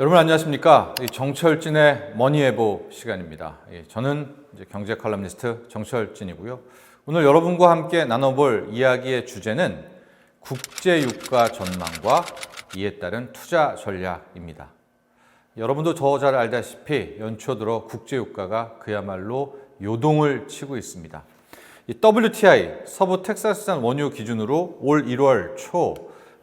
여러분 안녕하십니까? 이 정철진의 머니에보 시간입니다. 예, 저는 경제 칼럼니스트 정철진이고요. 오늘 여러분과 함께 나눠볼 이야기의 주제는 국제 유가 전망과 이에 따른 투자 전략입니다. 여러분도 저 잘 알다시피 연초 들어 국제 유가가 그야말로 요동을 치고 있습니다. 이 WTI 서부 텍사스산 원유 기준으로 올 1월 초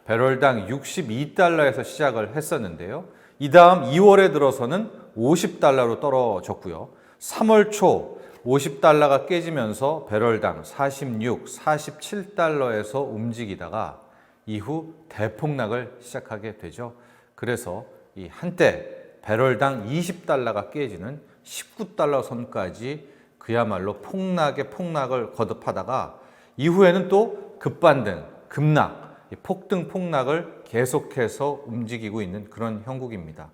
배럴당 62달러에서 시작을 했었는데요. 이 다음 2월에 들어서는 50달러로 떨어졌고요. 3월 초 50달러가 깨지면서 배럴당 46, 47달러에서 움직이다가 이후 대폭락을 시작하게 되죠. 그래서 이 한때 배럴당 20달러가 깨지는 19달러 선까지 그야말로 폭락의 폭락을 거듭하다가 이후에는 또 급반등, 급락, 폭등 폭락을 계속해서 움직이고 있는 그런 형국입니다.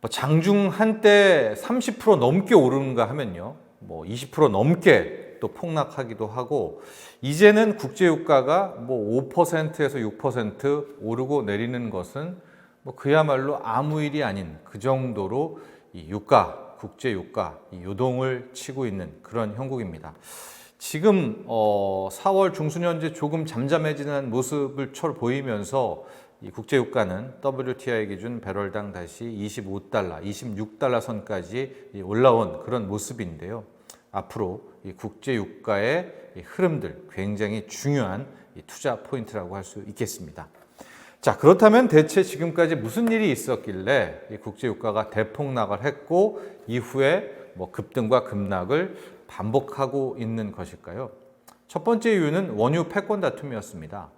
뭐 장중 한때 30% 넘게 오르는가 하면요. 뭐 20% 넘게 또 폭락하기도 하고 이제는 국제 유가가 뭐 5%에서 6% 오르고 내리는 것은 뭐 그야말로 아무 일이 아닌 그 정도로 이 유가 국제 유가 이 요동을 치고 있는 그런 형국입니다. 지금 어 4월 중순 현재 조금 잠잠해지는 모습을 처 보이면서 이 국제 유가는 WTI 기준 배럴당 다시 25달러, 26달러 선까지 올라온 그런 모습인데요. 앞으로 이 국제 유가의 이 흐름들 굉장히 중요한 이 투자 포인트라고 할 수 있겠습니다. 자, 그렇다면 대체 지금까지 무슨 일이 있었길래 이 국제 유가가 대폭락을 했고 이후에 뭐 급등과 급락을 반복하고 있는 것일까요? 첫 번째 이유는 원유 패권 다툼이었습니다.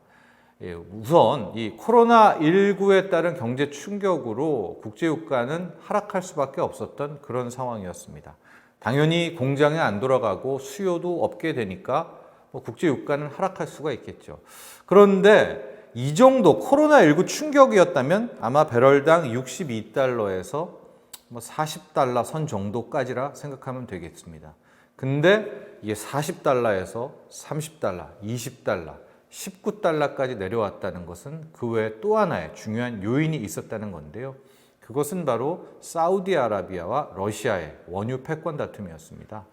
예, 우선 이 코로나 19에 따른 경제 충격으로 국제 유가는 하락할 수밖에 없었던 그런 상황이었습니다. 당연히 공장에 안 돌아가고 수요도 없게 되니까 뭐 국제 유가는 하락할 수가 있겠죠. 그런데 이 정도 코로나19 충격이었다면 아마 배럴당 62달러에서 뭐 40달러 선 정도까지라 생각하면 되겠습니다. 근데 이게 40달러에서 30달러, 20달러, 19달러까지 내려왔다는 것은 그 외에 또 하나의 중요한 요인이 있었다는 건데요. 그것은 바로 사우디아라비아와 러시아의 원유 패권 다툼이었습니다.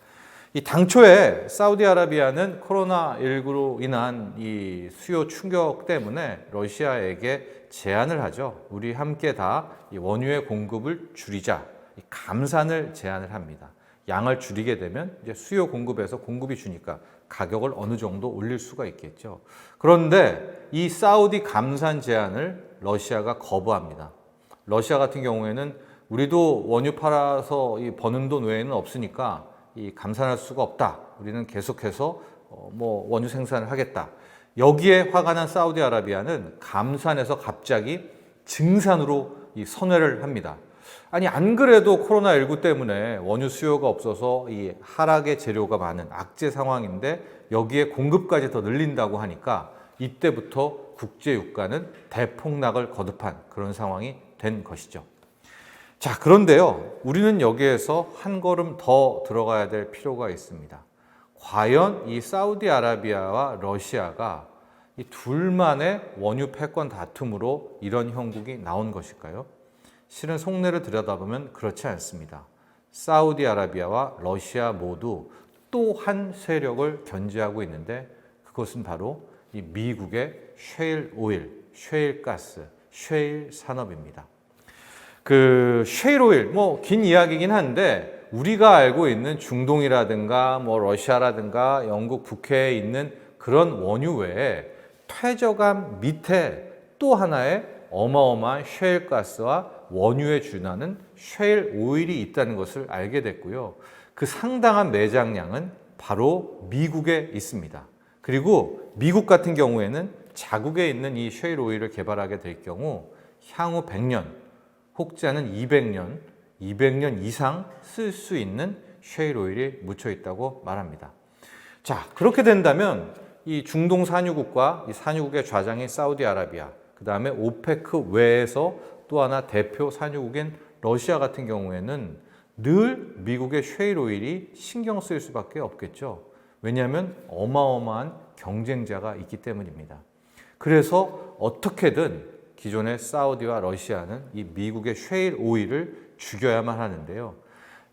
이 당초에 사우디아라비아는 코로나19로 인한 이 수요 충격 때문에 러시아에게 제안을 하죠. 우리 함께 다 원유의 공급을 줄이자. 감산을 제안을 합니다. 양을 줄이게 되면 이제 수요 공급에서 공급이 주니까 가격을 어느 정도 올릴 수가 있겠죠. 그런데 이 사우디 감산 제안을 러시아가 거부합니다. 러시아 같은 경우에는 우리도 원유 팔아서 이 버는 돈 외에는 없으니까 이 감산할 수가 없다. 우리는 계속해서 어뭐 원유 생산을 하겠다. 여기에 화가 난 사우디아라비아는 감산에서 갑자기 증산으로 이 선회를 합니다. 아니 안 그래도 코로나19 때문에 원유 수요가 없어서 이 하락의 재료가 많은 악재 상황인데 여기에 공급까지 더 늘린다고 하니까 이때부터 국제 유가는 대폭락을 거듭한 그런 상황이 된 것이죠. 자, 그런데요. 우리는 여기에서 한 걸음 더 들어가야 될 필요가 있습니다. 과연 이 사우디아라비아와 러시아가 이 둘만의 원유 패권 다툼으로 이런 형국이 나온 것일까요? 실은 속내를 들여다보면 그렇지 않습니다. 사우디아라비아와 러시아 모두 또한 세력을 견제하고 있는데 그것은 바로 이 미국의 쉐일 오일, 쉐일 가스, 쉐일 산업입니다. 그 쉐일 오일 뭐 긴 이야기긴 한데 우리가 알고 있는 중동이라든가 뭐 러시아라든가 영국 북해에 있는 그런 원유 외에 퇴저감 밑에 또 하나의 어마어마한 쉐일 가스와 원유에 준하는 쉐일 오일이 있다는 것을 알게 됐고요. 그 상당한 매장량은 바로 미국에 있습니다. 그리고 미국 같은 경우에는 자국에 있는 이 쉐일 오일을 개발하게 될 경우 향후 100년 혹자는 200년, 200년 이상 쓸 수 있는 쉐일 오일이 묻혀 있다고 말합니다. 자, 그렇게 된다면 이 중동 산유국과 이 산유국의 좌장인 사우디아라비아, 그 다음에 오페크 외에서 또 하나 대표 산유국인 러시아 같은 경우에는 늘 미국의 쉐일 오일이 신경 쓰일 수밖에 없겠죠. 왜냐하면 어마어마한 경쟁자가 있기 때문입니다. 그래서 어떻게든 기존의 사우디와 러시아는 이 미국의 쉐일 오일을 죽여야만 하는데요.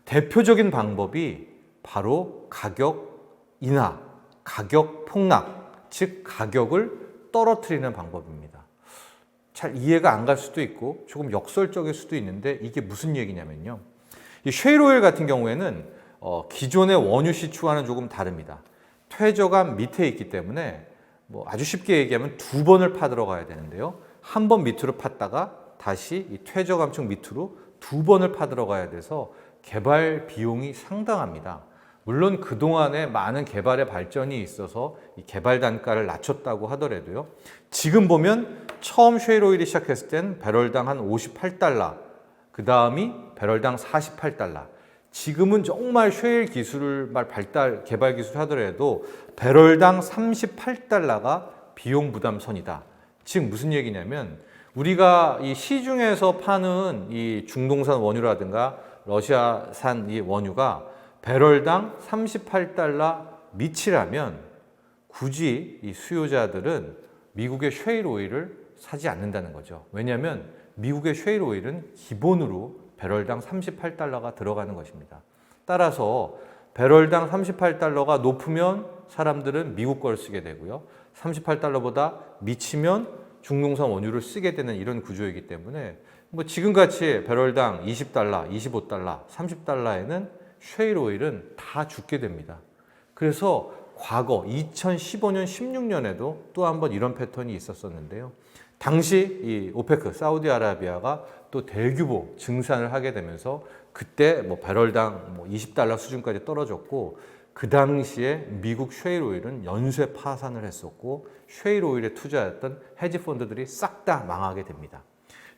대표적인 방법이 바로 가격 인하, 가격 폭락, 즉 가격을 떨어뜨리는 방법입니다. 잘 이해가 안 갈 수도 있고 조금 역설적일 수도 있는데 이게 무슨 얘기냐면요. 이 쉐일 오일 같은 경우에는 어, 기존의 원유 시추와는 조금 다릅니다. 퇴저감 밑에 있기 때문에 뭐 아주 쉽게 얘기하면 두 번을 파들어 가야 되는데요. 한 번 밑으로 팠다가 다시 이 퇴저감층 밑으로 두 번을 파들어 가야 돼서 개발 비용이 상당합니다. 물론 그동안에 많은 개발의 발전이 있어서 이 개발 단가를 낮췄다고 하더라도요. 지금 보면 처음 쉐일 오일이 시작했을 땐 배럴당 한 58달러, 그 다음이 배럴당 48달러. 지금은 정말 쉐일 기술을 말 발달 개발 기술 하더라도 배럴당 38달러가 비용 부담 선이다. 즉 무슨 얘기냐면 우리가 이 시중에서 파는 이 중동산 원유라든가 러시아산 이 원유가 배럴당 38달러 밑이라면 굳이 이 수요자들은 미국의 쉐일 오일을 사지 않는다는 거죠. 왜냐하면 미국의 쉐일 오일은 기본으로 배럴당 38달러가 들어가는 것입니다. 따라서 배럴당 38달러가 높으면 사람들은 미국 걸 쓰게 되고요. 38달러보다 미치면 중동산 원유를 쓰게 되는 이런 구조이기 때문에 뭐 지금같이 배럴당 20달러, 25달러, 30달러에는 쉐일 오일은 다 죽게 됩니다. 그래서 과거 2015년, 16년에도 또 한 번 이런 패턴이 있었었는데요. 당시 이 오페크 사우디아라비아가 또 대규모 증산을 하게 되면서 그때 뭐 배럴당 뭐 20달러 수준까지 떨어졌고 그 당시에 미국 쉐일 오일은 연쇄 파산을 했었고 쉐일 오일에 투자했던 헤지 펀드들이 싹 다 망하게 됩니다.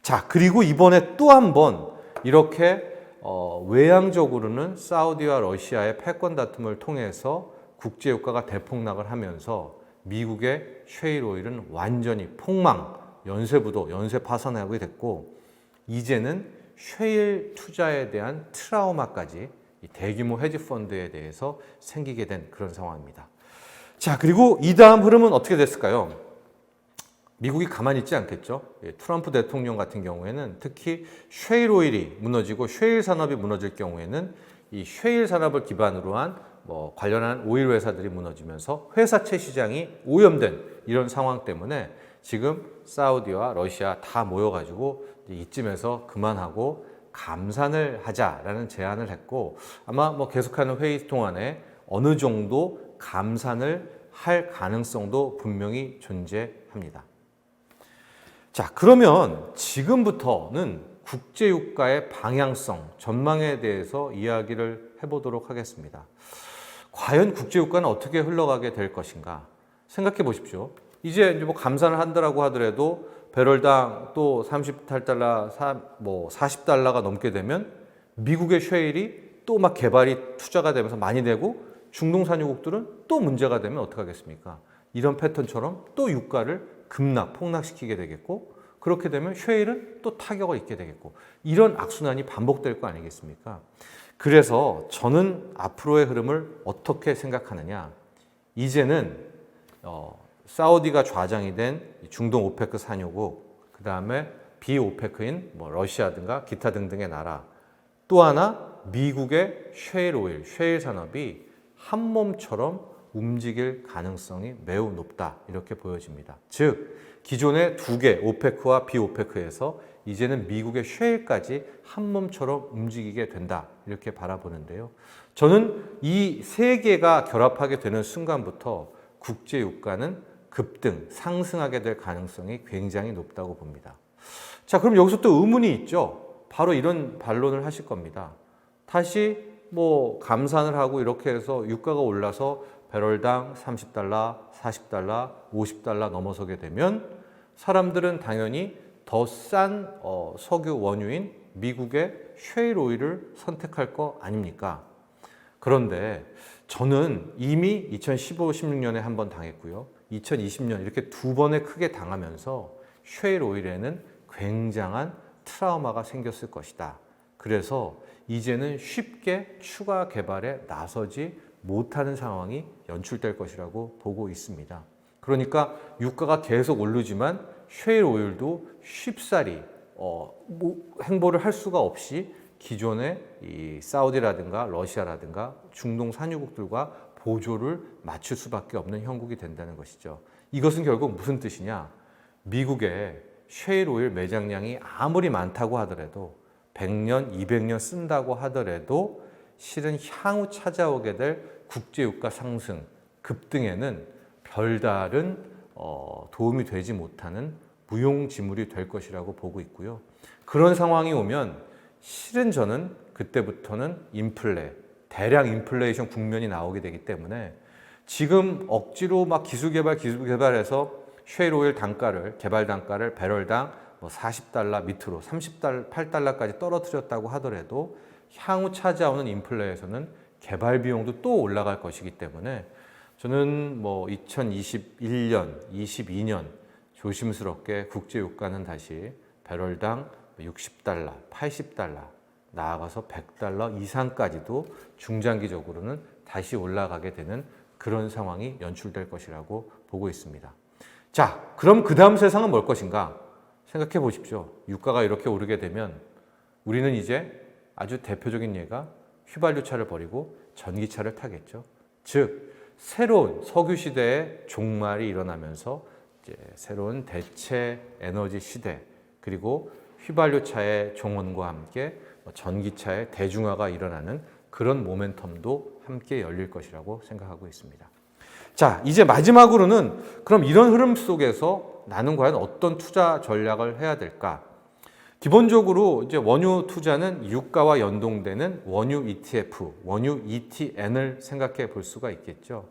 자, 그리고 이번에 또 한 번 이렇게 어, 외향적으로는 사우디와 러시아의 패권 다툼을 통해서 국제 유가가 대폭락을 하면서 미국의 쉐일 오일은 완전히 폭망, 연쇄부도, 연쇄 파산하게 됐고 이제는 쉐일 투자에 대한 트라우마까지 이 대규모 헤지 펀드에 대해서 생기게 된 그런 상황입니다. 자, 그리고 이 다음 흐름은 어떻게 됐을까요? 미국이 가만히 있지 않겠죠. 예, 트럼프 대통령 같은 경우에는 특히 쉐일 오일이 무너지고 쉐일 산업이 무너질 경우에는 이 쉐일 산업을 기반으로 한 뭐 관련한 오일 회사들이 무너지면서 회사채 시장이 오염된 이런 상황 때문에 지금 사우디와 러시아 다 모여가지고 이쯤에서 그만하고 감산을 하자라는 제안을 했고 아마 뭐 계속하는 회의 동안에 어느 정도 감산을 할 가능성도 분명히 존재합니다. 자, 그러면 지금부터는 국제유가의 방향성, 전망에 대해서 이야기를 해보도록 하겠습니다. 과연 국제유가는 어떻게 흘러가게 될 것인가? 생각해 보십시오. 이제 뭐 감산을 한다라고 하더라도 배럴당 또 38달러, 뭐 40달러가 넘게 되면 미국의 쉐일이 또 막 개발이 투자가 되면서 많이 되고 중동 산유국들은 또 문제가 되면 어떡하겠습니까? 이런 패턴처럼 또 유가를 급락, 폭락시키게 되겠고 그렇게 되면 쉐일은 또 타격을 입게 되겠고 이런 악순환이 반복될 거 아니겠습니까? 그래서 저는 앞으로의 흐름을 어떻게 생각하느냐? 이제는 어, 사우디가 좌장이 된 중동 오페크 산유국, 그 다음에 비오페크인 뭐 러시아든가 기타 등등의 나라, 또 하나 미국의 쉐일 오일, 쉐일 산업이 한 몸처럼 움직일 가능성이 매우 높다 이렇게 보여집니다. 즉 기존의 두 개 오페크와 비오페크에서 이제는 미국의 쉐일까지 한 몸처럼 움직이게 된다 이렇게 바라보는데요. 저는 이 세 개가 결합하게 되는 순간부터 국제 유가는 급등 상승하게 될 가능성이 굉장히 높다고 봅니다. 자, 그럼 여기서 또 의문이 있죠. 바로 이런 반론을 하실 겁니다. 다시 뭐 감산을 하고 이렇게 해서 유가가 올라서 배럴당 30달러, 40달러, 50달러 넘어서게 되면 사람들은 당연히 더싼 어, 석유 원유인 미국의 쉐일 오일을 선택할 거 아닙니까? 그런데 저는 이미 2015, 16년에 한 번 당했고요. 2020년 이렇게 두 번에 크게 당하면서 쉐일 오일에는 굉장한 트라우마가 생겼을 것이다. 그래서 이제는 쉽게 추가 개발에 나서지 못하는 상황이 연출될 것이라고 보고 있습니다. 그러니까 유가가 계속 오르지만 쉐일 오일도 쉽사리 어, 뭐 행보를 할 수가 없이 기존의 이 사우디라든가 러시아라든가 중동 산유국들과 보조를 맞출 수밖에 없는 형국이 된다는 것이죠. 이것은 결국 무슨 뜻이냐? 미국의 쉐일 오일 매장량이 아무리 많다고 하더라도 100년, 200년 쓴다고 하더라도 실은 향후 찾아오게 될 국제유가 상승, 급등에는 별다른 어, 도움이 되지 못하는 무용지물이 될 것이라고 보고 있고요. 그런 상황이 오면 실은 저는 그때부터는 인플레, 대량 인플레이션 국면이 나오게 되기 때문에 지금 억지로 막 기술 개발, 기술 개발해서 쉐일 오일 단가를 개발 단가를 배럴당 뭐 40달러 밑으로 30달러, 8달러까지 떨어뜨렸다고 하더라도 향후 찾아오는 인플레에서는 개발 비용도 또 올라갈 것이기 때문에 저는 뭐 2021년, 22년 조심스럽게 국제 유가는 다시 배럴당 60달러, 80달러 나아가서 100달러 이상까지도 중장기적으로는 다시 올라가게 되는 그런 상황이 연출될 것이라고 보고 있습니다. 자, 그럼 그 다음 세상은 뭘 것인가? 생각해 보십시오. 유가가 이렇게 오르게 되면 우리는 이제 아주 대표적인 예가 휘발유차를 버리고 전기차를 타겠죠. 즉, 새로운 석유 시대의 종말이 일어나면서 새로운 대체 에너지 시대 그리고 휘발유차의 종언과 함께 뭐 전기차의 대중화가 일어나는 그런 모멘텀도 함께 열릴 것이라고 생각하고 있습니다. 자, 이제 마지막으로는 그럼 이런 흐름 속에서 나는 과연 어떤 투자 전략을 해야 될까? 기본적으로 이제 원유 투자는 유가와 연동되는 원유 ETF, 원유 ETN을 생각해 볼 수가 있겠죠.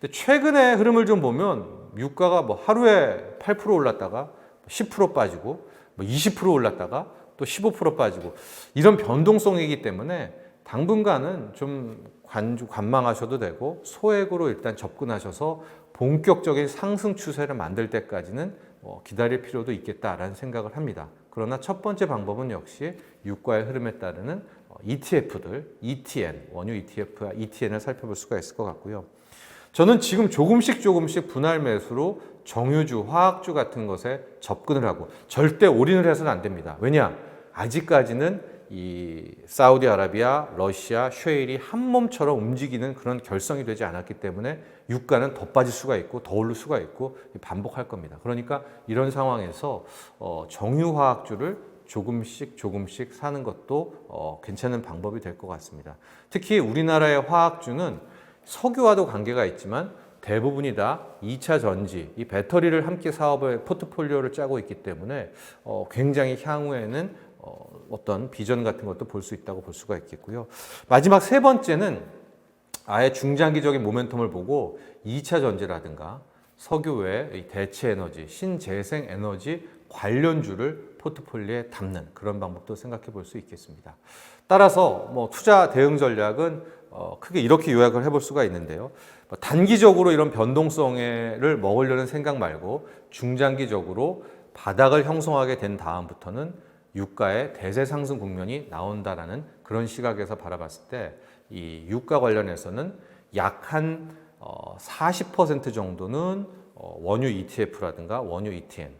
근데 최근의 흐름을 좀 보면 유가가 뭐 하루에 8% 올랐다가 10% 빠지고 뭐 20% 올랐다가 또 15% 빠지고 이런 변동성이기 때문에 당분간은 좀 관주 관망하셔도 되고 소액으로 일단 접근하셔서 본격적인 상승 추세를 만들 때까지는 뭐 기다릴 필요도 있겠다라는 생각을 합니다. 그러나 첫 번째 방법은 역시 유가의 흐름에 따르는 ETF들, ETN, 원유 ETF와 ETN을 살펴볼 수가 있을 것 같고요. 저는 지금 조금씩 조금씩 분할 매수로 정유주, 화학주 같은 것에 접근을 하고 절대 올인을 해서는 안 됩니다. 왜냐? 아직까지는 이 사우디아라비아, 러시아, 쉐일이 한 몸처럼 움직이는 그런 결성이 되지 않았기 때문에 유가는 더 빠질 수가 있고 더 오를 수가 있고 반복할 겁니다. 그러니까 이런 상황에서 어, 정유화학주를 조금씩 조금씩 사는 것도 어, 괜찮은 방법이 될 것 같습니다. 특히 우리나라의 화학주는 석유와도 관계가 있지만 대부분이 다 2차 전지, 이 배터리를 함께 사업의 포트폴리오를 짜고 있기 때문에 어, 굉장히 향후에는 어, 어떤 비전 같은 것도 볼 수 있다고 볼 수가 있겠고요. 마지막 세 번째는 아예 중장기적인 모멘텀을 보고 2차 전지라든가 석유 외 대체 에너지, 신재생 에너지 관련주를 포트폴리오에 담는 그런 방법도 생각해 볼 수 있겠습니다. 따라서 뭐 투자 대응 전략은 어, 크게 이렇게 요약을 해볼 수가 있는데요. 뭐 단기적으로 이런 변동성을 먹으려는 생각 말고 중장기적으로 바닥을 형성하게 된 다음부터는 유가의 대세 상승 국면이 나온다라는 그런 시각에서 바라봤을 때 이 유가 관련해서는 약한40% 어, 정도는 어, 원유 ETF라든가 원유 ETN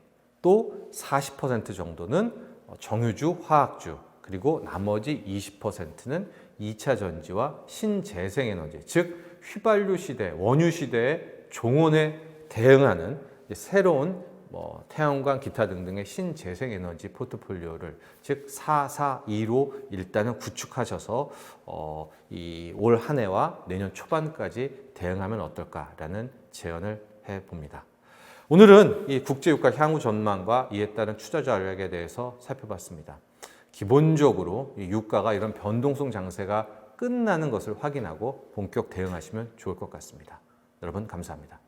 또 40% 정도는 어, 정유주, 화학주 그리고 나머지 20%는 2차 전지와 신재생에너지 즉 휘발유 시대, 원유 시대의 종언에 대응하는 새로운 뭐 태양광 기타 등등의 신재생 에너지 포트폴리오를 즉 442로 일단은 구축하셔서 어, 이올 한 해와 내년 초반까지 대응하면 어떨까라는 제언을 해 봅니다. 오늘은 이 국제유가 향후 전망과 이에 따른 투자 전략에 대해서 살펴봤습니다. 기본적으로 유가가 이런 변동성 장세가 끝나는 것을 확인하고 본격 대응하시면 좋을 것 같습니다. 여러분 감사합니다.